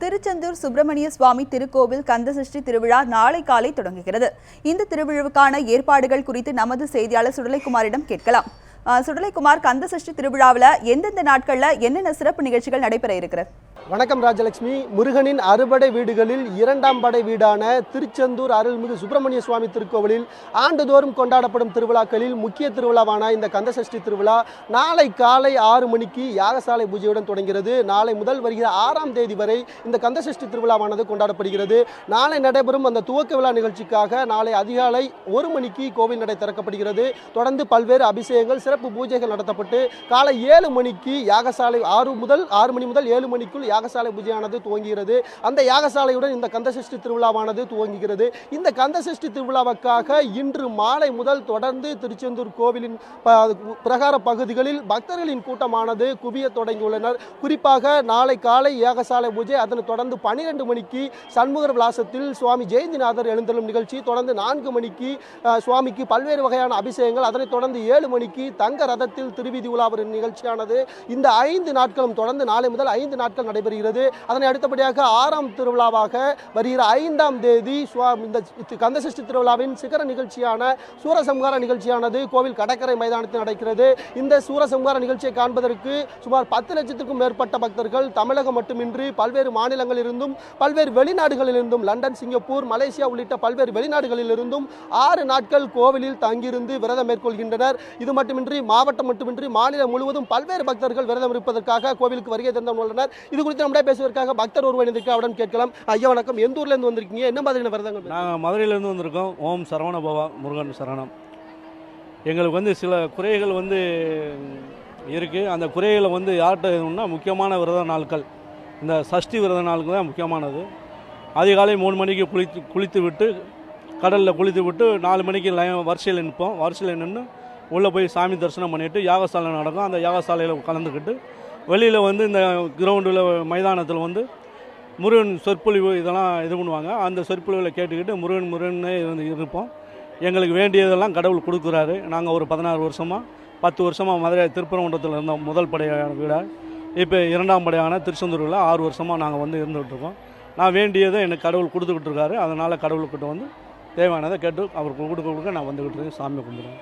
திருச்செந்தூர் சுப்பிரமணிய சுவாமி திருக்கோவில் கந்தசஷ்டி திருவிழா நாளை காலை தொடங்குகிறது. இந்த திருவிழாவுக்கான ஏற்பாடுகள் குறித்து நமது செய்தியாளர் சுடலைக்குமாரிடம் கேட்கலாம். சுடலைக்குமார் கந்த கந்தசஷ்டி திருவிழாவில் எந்தெந்த நாட்களில் என்னென்ன சிறப்பு நிகழ்ச்சிகள் நடைபெற இருக்கிறது? வணக்கம் ராஜலட்சுமி. முருகனின் அறுபடை வீடுகளில் இரண்டாம் படை வீடான திருச்செந்தூர் அருள்மிகு சுப்பிரமணிய சுவாமி திருக்கோவிலில் ஆண்டுதோறும் கொண்டாடப்படும் திருவிழாக்களில் முக்கிய திருவிழாவான இந்த கந்தசஷ்டி திருவிழா நாளை காலை ஆறு மணிக்கு யாகசாலை பூஜையுடன் தொடங்கிறது நாளை முதல் வருகிற ஆறாம் தேதி வரை இந்த கந்தசஷ்டி திருவிழாவானது கொண்டாடப்படுகிறது. நாளை நடைபெறும் அந்த துவக்க விழா நிகழ்ச்சிக்காக நாளை அதிகாலை ஒரு மணிக்கு கோவில் நடை திறக்கப்படுகிறது. தொடர்ந்து பல்வேறு அபிஷேகங்கள் சிறப்பு பூஜைகள் நடத்தப்பட்டு காலை ஏழு மணிக்கு யாகசாலை ஆறு முதல் ஆறு மணி முதல் ஏழு மணிக்குள் யாகசாலை பூஜையானது துவங்குகிறது. அந்த யாகசாலையுடன் இந்த கந்தசஷ்டி திருவிழாவானது துவங்குகிறது. இந்த கந்தசஷ்டி திருவிழாவுக்காக இன்று மாலை முதல் தொடர்ந்து திருச்செந்தூர் கோவிலின் பிரகார பகுதிகளில் பக்தர்களின் கூட்டமானது குவிய தொடங்கியுள்ளனர். குறிப்பாக நாளை காலை யாகசாலை பூஜை அதனைத் தொடர்ந்து பனிரெண்டு மணிக்கு சண்முகர் விலாசத்தில் சுவாமி ஜெயந்திநாதர் எழுந்தருளும் நிகழ்ச்சி தொடர்ந்து நான்கு மணிக்கு சுவாமிக்கு பல்வேறு வகையான அபிஷேகங்கள் அதனைத் தொடர்ந்து ஏழு மணிக்கு தங்க ரதத்தில் திருவிதி உலாவரும் நிகழ்ச்சியானது இந்த ஐந்து நாட்களும் தொடர்ந்து நாளை முதல் ஐந்து நாட்கள் நடைபெறுகிறது. அதனை அடுத்தபடியாக ஆறாம் திருவிழாவாக வருகிற ஐந்தாம் தேதி இந்த கந்தசஷ்டி திருவிழாவின் சிகர நிகழ்ச்சியான சூரசம்ஹார நிகழ்ச்சியானது கோவில் கடற்கரை மைதானத்தில் நடக்கிறது. இந்த சூரசம்ஹார நிகழ்ச்சியை காண்பதற்கு சுமார் பத்து லட்சத்துக்கும் மேற்பட்ட பக்தர்கள் தமிழகம் மட்டுமின்றி பல்வேறு மாநிலங்களிலிருந்தும் பல்வேறு வெளிநாடுகளிலிருந்தும் லண்டன் சிங்கப்பூர் மலேசியா உள்ளிட்ட பல்வேறு வெளிநாடுகளிலிருந்தும் ஆறு நாட்கள் கோவிலில் தங்கியிருந்து விரதம் மேற்கொள்கின்றனர். இது மட்டுமின்றி மாவட்டம் மட்டுமின்றி மாநிலம் முழுவதும் பல்வேறு பக்தர்கள் விரதம் இருப்பதற்காக கோவிலுக்கு வருகை தந்தவர்கள் உள்ளனர் இது குறித்து நம்முடைய பேசுவதற்காக பக்தர் ஒருவர் இணைந்திருக்க அவரிடம் கேட்கலாம். ஐயா வணக்கம். எந்த ஊர்லேருந்து வந்திருக்கீங்க? என்ன மாதிரியான விரதங்கள் நாங்கள் மதுரையிலேருந்து வந்திருக்கோம். ஓம் சரவண பவா முருகன் சரணம். எங்களுக்கு வந்து சில குறைகள் வந்து இருக்குது அந்த குறைகளை வந்து யார்கிட்ட இதுன்னா முக்கியமான விரத நாட்கள் இந்த சஷ்டி விரத நாளுக்கு தான் முக்கியமானது. அதிகாலை மூணு மணிக்கு குளித்து குளித்து விட்டு கடலில் குளித்து விட்டு நாலு மணிக்கு லைன் வரிசையில் நிற்போம். வரிசையில் நின்று உள்ளே போய் சாமி தரிசனம் பண்ணிவிட்டு யாகசாலை நடக்கும். அந்த யாகசாலையில் கலந்துக்கிட்டு வெளியில் வந்து இந்த கிரவுண்டில் மைதானத்தில் வந்து முருகன் சொற்பொழிவு இதெல்லாம் இது பண்ணுவாங்க. அந்த சொற்பொழிவில் கேட்டுக்கிட்டு முருகன் முருகன்னே இருந்து இருப்போம். எங்களுக்கு வேண்டியதெல்லாம் கடவுள் கொடுக்குறாரு. நாங்கள் ஒரு பதினாறு வருஷமாக பத்து வருஷமாக மதுரை திருப்பரங்குன்றத்தில் இருந்தோம். முதல் படையான வீடாக இப்போ இரண்டாம் படையான திருச்செந்தூரில் ஆறு வருஷமாக நாங்கள் வந்து இருந்துகிட்ருக்கோம் நான் வேண்டியதை எனக்கு கடவுள் கொடுத்துக்கிட்டு இருக்காரு அதனால் கடவுள்கிட்ட வந்து தேவையானதை கேட்டு அவருக்கு கொடுக்க கொடுக்க நான் வந்துக்கிட்டு இருக்கேன். சாமி கும்பிடுறேன்.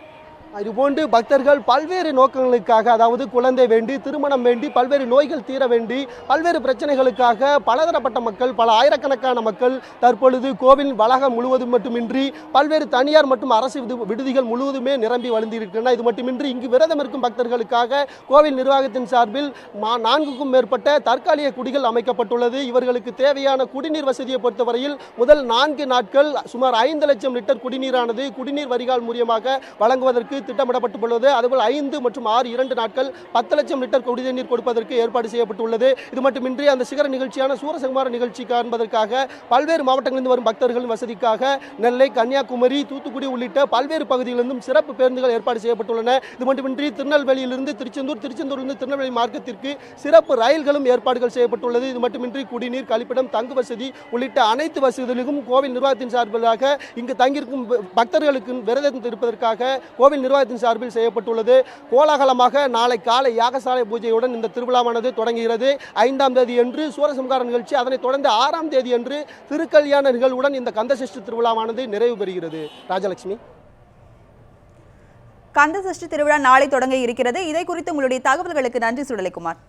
இதுபோன்று பக்தர்கள் பல்வேறு நோக்கங்களுக்காக அதாவது குழந்தை வேண்டி திருமணம் வேண்டி பல்வேறு நோய்கள் தீர வேண்டி பல்வேறு பிரச்சனைகளுக்காக பலதரப்பட்ட மக்கள் பல ஆயிரக்கணக்கான மக்கள் தற்பொழுது கோவில் வளாகம் முழுவதும் மட்டுமின்றி பல்வேறு தனியார் மற்றும் அரசு விடு- விடுதிகள் முழுவதுமே நிரம்பி வழிந்திருக்கின்றன. இது மட்டுமின்றி இங்கு விரதம் இருக்கும் பக்தர்களுக்காக கோவில் நிர்வாகத்தின் சார்பில் மா- நான்குக்கும் மேற்பட்ட தற்காலிக குடிகள் அமைக்கப்பட்டுள்ளது. இவர்களுக்கு தேவையான குடிநீர் வசதியை பொறுத்தவரையில் முதல் நான்கு நாட்கள் சுமார் ஐந்து லட்சம் லிட்டர் குடிநீரானது குடிநீர் வரிகால் மூலியமாக வழங்குவதற்கு திட்டமிடப்பட்டுள்ளது. அதுபோல் ஐந்து மற்றும் ஆறு இரண்டு நாட்கள் பத்து லட்சம் லிட்டர் குடிநீர் கொடுப்பதற்கு ஏற்பாடு செய்யப்பட்டுள்ளது. இது மட்டுமின்றி அந்த சிகர நிகழ்ச்சியான சூரசம்ஹார நிகழ்ச்சி காண்பதற்காக பல்வேறு மாவட்டங்களிலிருந்து வரும் பக்தர்களின் வசதிக்காக நெல்லை கன்னியாகுமரி தூத்துக்குடி உள்ளிட்ட பல்வேறு பகுதிகளிலிருந்தும் சிறப்பு பேருந்துகள் ஏற்பாடு செய்யப்பட்டுள்ளன. இது மட்டுமின்றி திருநெல்வேலியிலிருந்து திருச்செந்தூர் திருச்செந்தூரிலிருந்து திருநெல்வேலி மார்க்கத்திற்கு சிறப்பு ரயில்களும் ஏற்பாடுகள் செய்யப்பட்டுள்ளது. இது மட்டுமின்றி குடிநீர் கழிப்பிடம் தங்கு வசதி உள்ளிட்ட அனைத்து வசதிகளுக்கும் கோவில் நிர்வாகத்தின் சார்பிலாக இங்கு தங்கியிருக்கும் பக்தர்களுக்கு விரதம் இருப்பதற்காக கோவில் நிர்வாகத்தின் சார்பில் செய்யப்பட்டுள்ளது. கோலாகலமாக நாளை காலை யாகசாலை பூஜையுடன் இந்த திருவிழாவானது தொடங்குகிறது. ஐந்தாம் தேதி என்று சூரசம்கார நிகழ்ச்சி அதனைத் தொடர்ந்து ஆறாம் தேதி என்று திருக்கல்யாண நிகழ்வுடன் இந்த கந்தசஷ்டி திருவிழாவானது நிறைவு பெறுகிறது. ராஜலட்சுமி. கந்தசஷ்டி திருவிழா நாளை தொடங்க இருக்கிறது. இதை குறித்து உங்களுடைய தகவல்களுக்கு நன்றி சுடலைக்குமார்.